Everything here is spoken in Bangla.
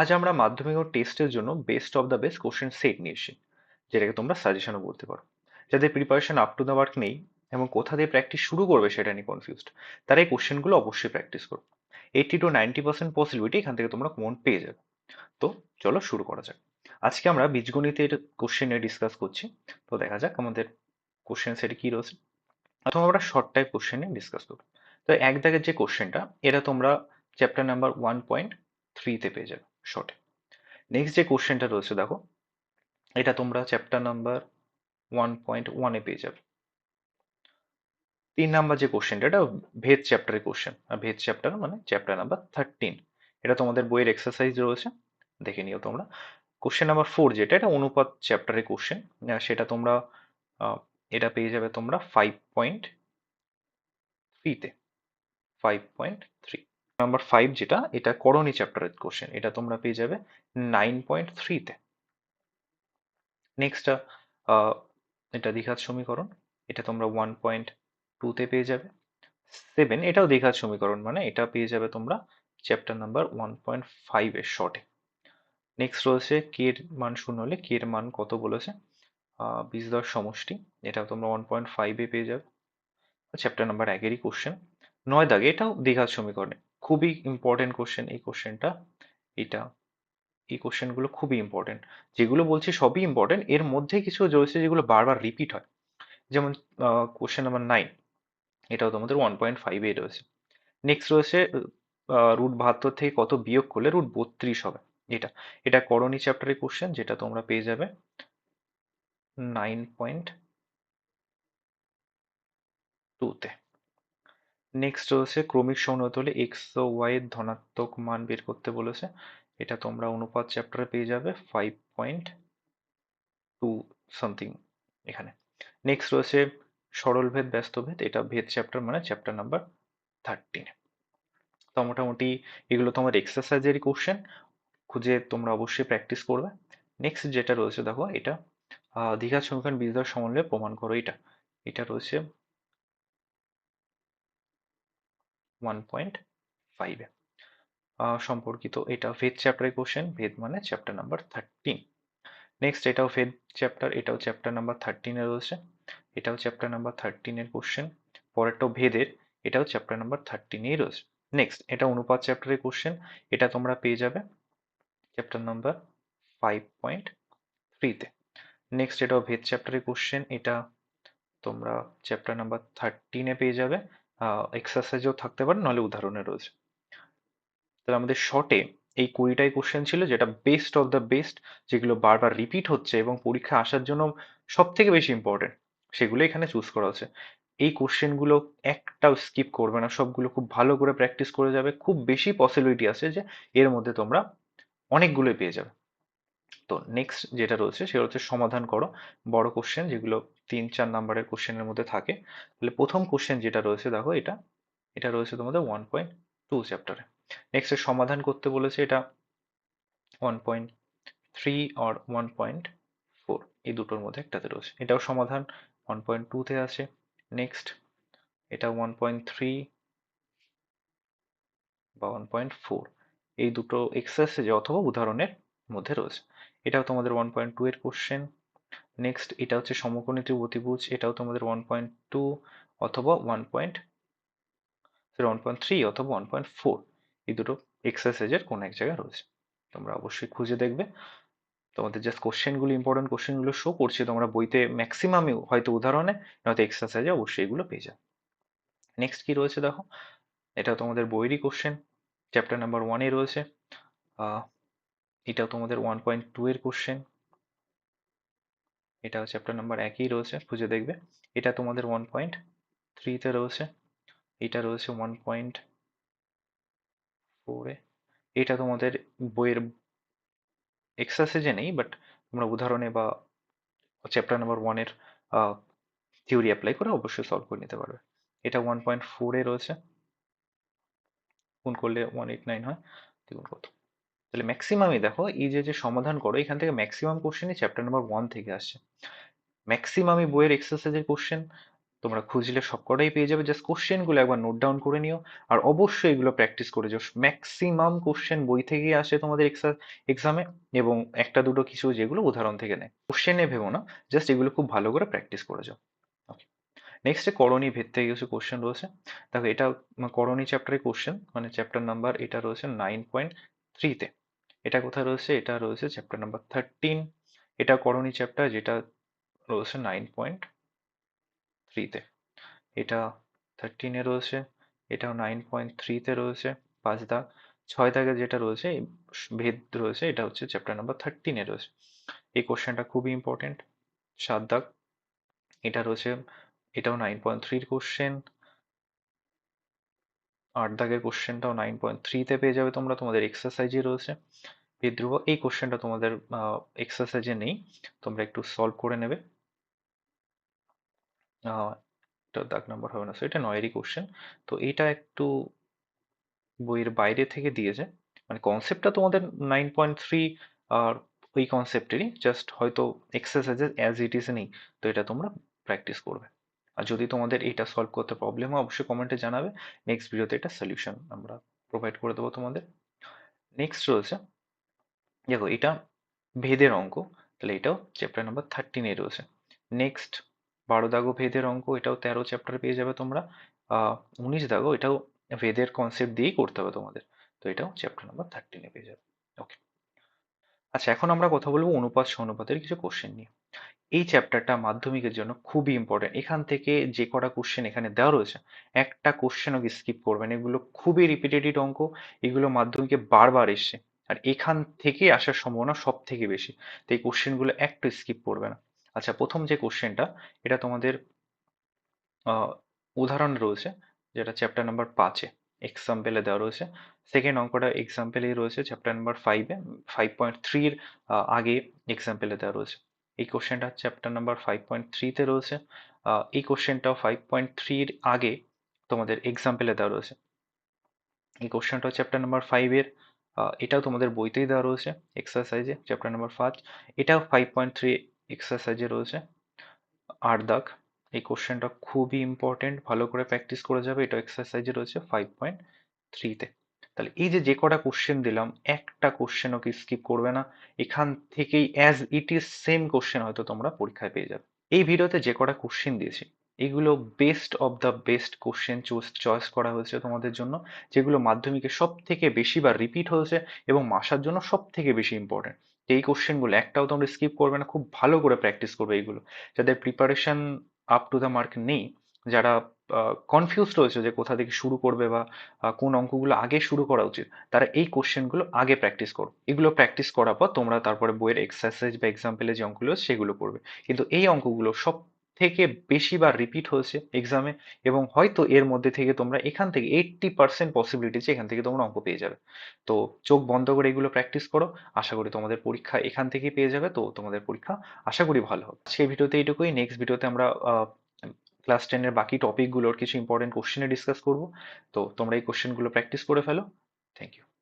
আজ আমরা মাধ্যমিক ও টেস্টের জন্য best of the best question set নিয়ে এসেছি, যেটাকে তোমরা সাজেশনও বলতে পারো। যাদের preparation up to the mark নেই এবং কোথা দিয়ে প্র্যাকটিস শুরু করবে সেটা নিয়ে কনফিউজড তারা এই কোশ্চেনগুলো অবশ্যই প্র্যাকটিস করো। Eighty to ninety percent possibility এখান থেকে তোমরা কমন পেয়ে যাবে। তো চলো শুরু করা যাক। আজকে আমরা বীজগণিতের কোশ্চেন নিয়ে ডিসকাস করছি। তো দেখা যাক আমাদের কোশ্চেন সেটে কি রয়েছে। প্রথমে আমরা শর্ট টাইপ কোশ্চেন নিয়ে ডিসকাস করব। তো এক দাগের যে কোশ্চেনটা এটা তোমরা চ্যাপ্টার নাম্বার ওয়ান পয়েন্ট থ্রিতে পেয়ে যাবে। শর্টে নেক্সট যে কোশ্চেনটা রয়েছে, দেখো, এটা তোমরা চ্যাপ্টার নাম্বার ওয়ান পয়েন্ট ওয়ানে পেয়ে যাবে। তিন নাম্বার যে কোশ্চেনটা এটা ভেদ চ্যাপ্টারের কোশ্চেন আর ভেদ চ্যাপ্টার মানে চ্যাপ্টার নাম্বার থার্টিন এটা তোমাদের বইয়ের এক্সারসাইজ রয়েছে, দেখে নিও তোমরা। কোশ্চেন নাম্বার ফোর যেটা, এটা অনুপাত চ্যাপ্টারের কোশ্চেন সেটা তোমরা এটা পেয়ে যাবে তোমরা ফাইভ পয়েন্ট থ্রিতে five point three number five যেটা, এটা করণী চ্যাপ্টারের কোশ্চেন এটা তোমরা পেয়ে যাবে নাইন পয়েন্ট থ্রিতে নেক্সট এটা দীঘার সমীকরণ, এটা তোমরা ওয়ান পয়েন্ট টুতে পেয়ে যাবে। সেভেন এটাও দীঘার সমীকরণ মানে এটা পেয়ে যাবে তোমরা চ্যাপ্টার নাম্বার ওয়ান পয়েন্ট ফাইভের শর্টে নেক্সট রয়েছে কে এর মান শূন্য হলে কে এর মান কত বলেছে? বীজদর সমষ্টি, এটাও তোমরা ওয়ান পয়েন্ট ফাইভে পেয়ে যাবে। চ্যাপ্টার নাম্বার একেরই কোশ্চেন নয় দাগে এটাও দীঘার সমীকরণে। খুবই ইম্পর্টেন্ট কোশ্চেন এই কোশ্চেনটা এটা, এই কোশ্চেনগুলো খুবই ইম্পর্টেন্ট যেগুলো বলছি সবই ইম্পর্টেন্ট এর মধ্যে কিছু রয়েছে যেগুলো বারবার রিপিট হয়। যেমন কোশ্চেন নাম্বার নাইন এটাও তোমাদের ওয়ান পয়েন্ট ফাইভে রয়েছে। নেক্সট রয়েছে রুট বাহাত্তর থেকে কত বিয়োগ করলে রুট বত্রিশ হবে? এটা এটা করণী চ্যাপ্টারের কোশ্চেন যেটা তোমরা পেয়ে যাবে। নাইন পয়েন্ট টুতে নেক্সট রয়েছে ক্রমিক সমন্বয় হলে এক্স ও ওয়াই এর ধনাত্মক মান বের করতে বলেছে। এটা তোমরা অনুপাত চ্যাপ্টারে পেয়ে যাবে ফাইভ পয়েন্ট টু সামথিং এখানে। নেক্সট রয়েছে সরল ভেদ, ব্যস্ত ভেদ। এটা ভেদ চ্যাপ্টার মানে চ্যাপ্টার নাম্বার থার্টিন তো মোটামুটি এগুলো তোমার এক্সারসাইজেরই কোশ্চেন খুঁজে তোমরা অবশ্যই প্র্যাকটিস করবে। নেক্সট যেটা রয়েছে দেখো, এটা দীঘা সমীকরণ বীজদার সমন্বয়ে প্রমাণ করো এটা। এটা রয়েছে ওয়ান পয়েন্ট ফাইভে সম্পর্কিত এটা ভেদ চ্যাপ্টারের কোশ্চেন ভেদ মানে চ্যাপ্টার নাম্বার থার্টিন নেক্সট এটাও ভেদ চ্যাপ্টার এটাও চ্যাপ্টার নাম্বার থার্টিনে রয়েছে। এটাও চ্যাপ্টার নাম্বার থার্টিনের কোশ্চেন পরেরটাও ভেদের, এটাও চ্যাপ্টার নাম্বার থার্টিনেই রয়েছে। নেক্সট এটা অনুপাত চ্যাপ্টারের কোশ্চেন এটা তোমরা পেয়ে যাবে চ্যাপ্টার নাম্বার ফাইভ পয়েন্ট থ্রিতে নেক্সট এটাও ভেদ চ্যাপ্টারের কোশ্চেন এটা তোমরা চ্যাপ্টার নাম্বার থার্টিনে পেয়ে যাবে। এক্সারসাইজও থাকতে পারে, নাহলে উদাহরণে রয়েছে। তাহলে আমাদের শর্টে এই কুড়িটাই কোশ্চেন ছিল, যেটা বেস্ট অফ দ্য বেস্ট যেগুলো বারবার রিপিট হচ্ছে এবং পরীক্ষা আসার জন্য সব থেকে বেশি ইম্পর্টেন্ট সেগুলো এখানে চুজ করা হচ্ছে। এই কোশ্চেনগুলো একটাও স্কিপ করবে না, সবগুলো খুব ভালো করে প্র্যাকটিস করে যাবে। খুব বেশি পসিবিলিটি আছে যে এর মধ্যে তোমরা অনেকগুলোই পেয়ে যাবে। তো নেক্সট যেটা রয়েছে সেটা হচ্ছে সমাধান করো। বড় কোশ্চেন যেগুলো তিন, চার নাম্বারের কোশ্চেনের মধ্যে থাকে। তাহলে প্রথম কোশ্চেন যেটা রয়েছে দেখো এটা। এটা রয়েছে তোমাদের ওয়ান পয়েন্ট টু চ্যাপ্টারে নেক্সট সমাধান করতে বলেছে এটা ওয়ান পয়েন্ট থ্রি আর ওয়ান পয়েন্ট ফোর এই দুটোর মধ্যে একটাতে রয়েছে। এটাও সমাধান ওয়ান পয়েন্ট টুতে আছে। নেক্সট এটা ওয়ান পয়েন্ট থ্রি বা ওয়ান পয়েন্ট ফোর এই দুটো এক্সারসাইজ অথবা উদাহরণের মধ্যে রয়েছে। এটাও তোমাদের ওয়ান পয়েন্ট টু এর কোশ্চেন নেক্সট এটা হচ্ছে সমকোণী ত্রিভুজ, এটাও তোমাদের ওয়ান পয়েন্ট টু অথবা one point one point three অথবা ওয়ান পয়েন্ট ফোর এই দুটো এক্সারসাইজের কোনো এক জায়গায় রয়েছে। তোমরা অবশ্যই খুঁজে দেখবে। তোমাদের জাস্ট কোশ্চেনগুলো ইম্পর্টেন্ট কোশ্চেনগুলো শো করছে। তোমরা বইতে ম্যাক্সিমামই হয়তো উদাহরণে, নয়তো এক্সারসাইজে অবশ্যই এগুলো পেয়ে যাবে। নেক্সট কি রয়েছে দেখো? এটা তোমাদের বইয়েরই কোশ্চেন চ্যাপ্টার নাম্বার ওয়ানে রয়েছে। এটাও তোমাদের ওয়ান পয়েন্ট টু এর কোশ্চেন এটা চ্যাপ্টার নাম্বার একই রয়েছে, খুঁজে দেখবে। এটা তোমাদের ওয়ান পয়েন্ট থ্রিতে রয়েছে, এটা রয়েছে ওয়ান পয়েন্ট ফোরে এটা তোমাদের বইয়ের এক্সারসাইজে নেই বাট তোমরা উদাহরণে বা চ্যাপ্টার নাম্বার ওয়ানের থিওরি অ্যাপ্লাই করে অবশ্যই সলভ করে নিতে পারবে। এটা ওয়ান পয়েন্ট ফোরে রয়েছে। গুণ করলে ওয়ান এইট নাইন হয়, দ্বিগুণ কত? তাহলে ম্যাক্সিমামই দেখো, এই যে যে সমাধান করো, এখান থেকে ম্যাক্সিমাম কোশ্চেনই চ্যাপ্টার নাম্বার ওয়ান থেকে আসছে। ম্যাক্সিমামই বইয়ের এক্সারসাইজের কোশ্চেন তোমরা খুঁজলে সবকটাই পেয়ে যাবে। জাস্ট কোশ্চেনগুলো একবার নোট ডাউন করে নিও। আর অবশ্যই এগুলো প্র্যাকটিস করে যাও। ম্যাক্সিমাম কোশ্চেন বই থেকেই আসে তোমাদের এক্সামে এবং একটা, দুটো কিছু যেগুলো উদাহরণ থেকে নেয়। কোশ্চেনে ভেবো না জাস্ট এগুলো খুব ভালো করে প্র্যাকটিস করে যাও। নেক্সটে করণী ভেদ থেকে কিছু কোশ্চেন রয়েছে। দেখো, এটা করণী চ্যাপ্টারের কোশ্চেন মানে চ্যাপ্টার নাম্বার এটা রয়েছে নাইন পয়েন্ট থ্রিতে এটা কোথায় রয়েছে? এটা রয়েছে চ্যাপ্টার নাম্বার থার্টিন এটা করণী চ্যাপ্টার যেটা রয়েছে নাইন পয়েন্ট থ্রিতে এটা থার্টিনে রয়েছে, এটাও নাইন পয়েন্ট থ্রিতে রয়েছে। পাঁচ দাগ, ছয় দাগে যেটা রয়েছে ভেদ রয়েছে, এটা হচ্ছে চ্যাপ্টার নাম্বার থার্টিনে রয়েছে। এই কোশ্চেনটা খুবই ইম্পর্টেন্ট সাত দাগ, এটা রয়েছে, এটাও নাইন পয়েন্ট থ্রির কোশ্চেন আট দাগের কোশ্চেনটাও নাইন পয়েন্ট থ্রিতে পেয়ে যাবে তোমরা, তোমাদের এক্সারসাইজে রয়েছে। বিদ্রোহ, এই কোশ্চেনটা তোমাদের এক্সারসাইজে নেই। তোমরা একটু সলভ করে নেবে। এটা দাগ নাম্বার হবে না। সো এটা নয়েরই কোশ্চেন তো এটা একটু বইয়ের বাইরে থেকে দিয়েছে। মানে কনসেপ্টটা তোমাদের নাইন পয়েন্ট থ্রি আর ওই কনসেপ্টেরই জাস্ট হয়তো এক্সারসাইজেস অ্যাজ ইট ইজ নেই। তো এটা তোমরা প্র্যাকটিস করবে। আর যদি তোমাদের এটা সলভ করতে প্রবলেম হয়, অবশ্যই কমেন্টে জানাবে। নেক্সট ভিডিওতে এটা সলিউশন আমরা প্রোভাইড করে দেবো তোমাদের। নেক্সট রয়েছে দেখো এটা ভেদের অঙ্ক, তাহলে এটাও চ্যাপ্টার নাম্বার থার্টিনে রয়েছে। নেক্সট বারো দাগো ভেদের অঙ্ক, এটাও তেরো চ্যাপ্টার পেয়ে যাবে তোমরা। উনিশ দাগো এটাও ভেদের কনসেপ্ট দিয়েই করতে হবে তোমাদের। তো এটাও চ্যাপ্টার নাম্বার থার্টিনে পেয়ে যাবে। ওকে আচ্ছা এখন আমরা কথা বলব অনুপাত সনুপাতের কিছু কোশ্চেন নিয়ে। এই চ্যাপ্টারটা মাধ্যমিকের জন্য খুবই ইম্পর্টেন্ট এখান থেকে যে কটা কোশ্চেন এখানে দেওয়া রয়েছে, একটা কোশ্চেনও স্কিপ করবেন। এগুলো খুবই রিপিটেটিভ অঙ্ক। এগুলো মাধ্যমিকে বারবার এসছে। আর এখান থেকে আসার সম্ভাবনা সব থেকে বেশি। তো এই কোশ্চেনগুলো একটু স্কিপ করবে না। আচ্ছা প্রথম যে কোশ্চেনটা এটা তোমাদের উদাহরণ রয়েছে, যেটা চ্যাপ্টার নাম্বার পাঁচে এক্সাম্পেলে দেওয়া রয়েছে। সেকেন্ড অঙ্কটা এক্সাম্পেলেই রয়েছে চ্যাপ্টার নাম্বার ফাইভে ফাইভ পয়েন্ট থ্রির আগে এক্সাম্পেলে দেওয়া রয়েছে। এই কোশ্চেনটা চ্যাপ্টার নাম্বার ফাইভ পয়েন্ট থ্রিতে রয়েছে। এই কোশ্চেনটাও ফাইভ পয়েন্ট থ্রির আগে তোমাদের এক্সাম্পেলে দেওয়া রয়েছে। এই কোশ্চেনটাও চ্যাপ্টার নাম্বার ফাইভের এটাও তোমাদের বইতেই দেওয়া রয়েছে এক্সারসাইজে চ্যাপ্টার নাম্বার পাঁচ এটাও ফাইভ পয়েন্ট থ্রি এক্সারসাইজে রয়েছে। আট দাগ, এই কোশ্চেনটা খুবই ইম্পর্টেন্ট ভালো করে প্র্যাকটিস করে যাবে এটা এক্সারসাইজে রয়েছে ফাইভ পয়েন্ট থ্রিতে তাহলে এই যে যে কটা কোশ্চেন দিলাম, একটা কোশ্চেনও কি স্কিপ করবে না? এখান থেকেই as it is same question হয়তো তোমরা পরীক্ষায় পেয়ে যাবে। এই ভিডিওতে যে কটা কোশ্চেন দিয়েছি এগুলো best of the best question choice করা হয়েছে তোমাদের জন্য, যেগুলো মাধ্যমিকে সব থেকে বেশি বা রিপিট হয়েছে এবং মাসার জন্য সব থেকে বেশি ইম্পর্টেন্ট এই কোশ্চেনগুলো একটাও তোমরা স্কিপ করবে না, খুব ভালো করে প্র্যাকটিস করবে এইগুলো যাদের preparation up to the mark নেই, যারা কনফিউজ রয়েছে যে কোথা থেকে শুরু করবে বা কোন অঙ্কগুলো আগে শুরু করা উচিত, তারা এই কোশ্চেনগুলো আগে প্র্যাকটিস করো। এগুলো প্র্যাকটিস করার পর তোমরা তারপরে বইয়ের এক্সারসাইজ বা এক্সাম্পলে যে অঙ্কগুলো সেগুলো করবে। কিন্তু এই অঙ্কগুলো সব থেকে বেশি বার রিপিট হয়েছে এক্সামে এবং হয়তো এর মধ্যে থেকে তোমরা এখান থেকে এইট্টি পার্সেন্ট পসিবিলিটি যে এখান থেকে তোমরা অঙ্ক পেয়ে যাবে। তো চোখ বন্ধ করে এগুলো প্র্যাকটিস করো। আশা করি তোমাদের পরীক্ষা এখান থেকেই পেয়ে যাবে। তো তোমাদের পরীক্ষা আশা করি ভালো হবে। সেই ভিডিওতে এইটুকুই। নেক্সট ভিডিওতে আমরা ক্লাস টেনের বাকি টপিকগুলোর কিছু ইম্পর্টেন্ট কোশ্চেনে ডিসকাস করব। তো তোমরা এই কোশ্চেনগুলো প্র্যাকটিস করে ফেলো। Thank you